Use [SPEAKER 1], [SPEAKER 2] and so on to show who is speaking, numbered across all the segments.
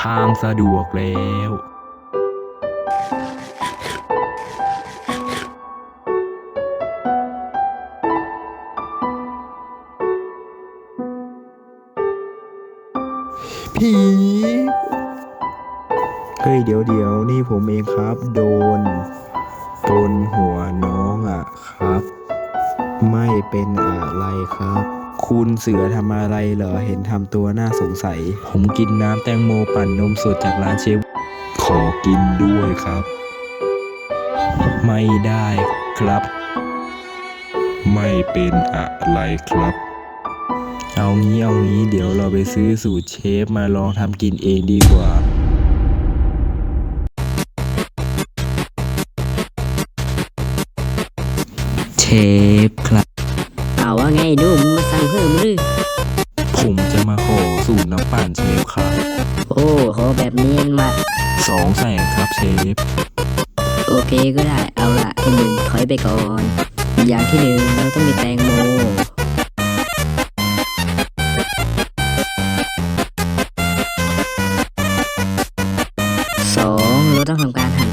[SPEAKER 1] ทางสะดวกแล้ว
[SPEAKER 2] ผีเฮ้ยเดี๋ยวเดี๋ยวนี่ผมเองครับ โดนโดนหัวน้องอะครับ ไม่เป็นอะไรครับ คุณเสือทำอะไรเหรอเห็นทำตัวน่าสงสัย
[SPEAKER 1] ผมกินน้ำแตงโมปั่นนมสดจากร้านเชฟ
[SPEAKER 2] ขอกินด้วยครับ
[SPEAKER 1] ไม่ได้ครับ
[SPEAKER 2] ไม่เป็นอะไรครับ
[SPEAKER 1] เอางี้เอางี้เดี๋ยวเราไปซื้อสูตรเชฟมาลองทำกินเองดีกว่าเชฟครับ
[SPEAKER 3] เพิ่มหรือ
[SPEAKER 1] ผมจะมาขอสูตรน้ำปั่นเชฟครับ
[SPEAKER 3] โอ้โหแบบนี้มา
[SPEAKER 1] สองแสนครับเชฟ
[SPEAKER 3] โอเคก็ได้ เอาละไอหนึ่งถอยไปก่อน อย่างที่หนึ่งเราต้องมีแตงโม สองเราต้องทำการหั่น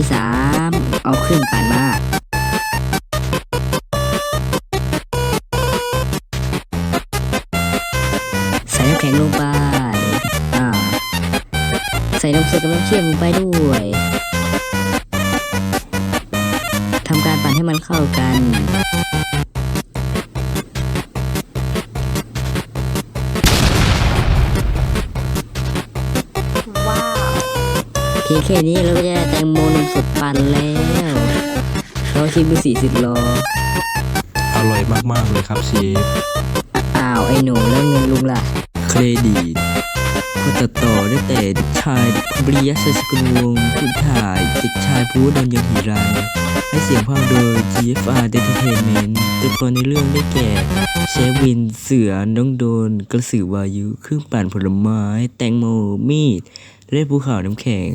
[SPEAKER 3] ที่สามเอาเครื่องปั่นมาใส่น้ำแข็งลงไปอ่าใส่นมสดกับน้ำเชื่อมลงไปด้วยทำการปั่นให้มันเข้ากัน พียงแค่นี้เราก็จะได้แตงโมนมสดปั่นแล้วเราชิมดูสี่สิบโล
[SPEAKER 1] อร่อยมากๆเลยครับเชฟ
[SPEAKER 3] อ้าวไอ้หนูแล้วเงินลุงล่ะ
[SPEAKER 1] เครดิตก็ตัดต่อได้แต่เด็กชายบริยัสสกุลวงศ์ผู้ถ่ายเด็กชายภูดลยนต์หิรันและเสียงภาคโดย GFR Entertainment ตัวละครในเรื่องได้แก่เชฟวินเสือน้องโดน กระสือวายุเครื่องปั่นผลไม้ แตงโมมีด และภูเขาน้ำแข็ง